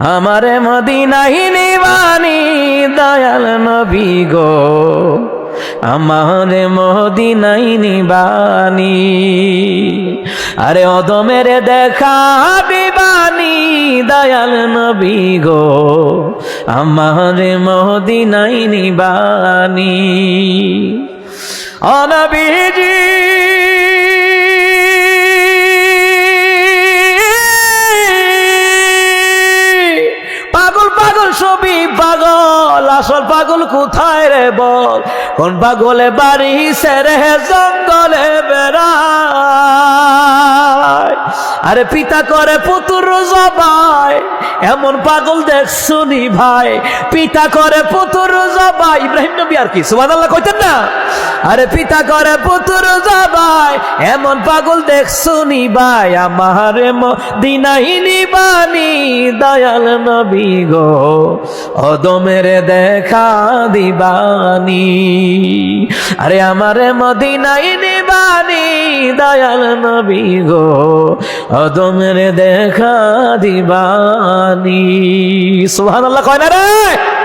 আমারে মদিনাই নিবানি দয়াল নবী গো। আমারে মদিনাই নিবানি। আরে অদমের দেখা বিবানি দয়াল নবী গো। আমারে মদিনাই নিবানি। অনবীজি ছবি পাগল, আসল পাগল কোথায় রে বল? কোন পাগলে বাড়ি সেরে জঙ্গলে বেড়ায়? আরে পিতা করে পুতুর জবাই, এমন পাগল দেখছুনি ভাই? পিতা করে পুতুর জবাই, ইব্রাহিম নবী আর কি, সুবহানাল্লাহ কইতেন না? আরে পিতা করে পুতুর জবাই, এমন পাগল দেখছুনি ভাই? আমার দিনাই নিবানি দয়াল নবী গো, অদমের দেখা দিবানি। আরে আমারে মদিনাই নিবানি দয়াল নবী গো, অদমের দেখা দিবানি। সুবহানাল্লাহ কয় না রে?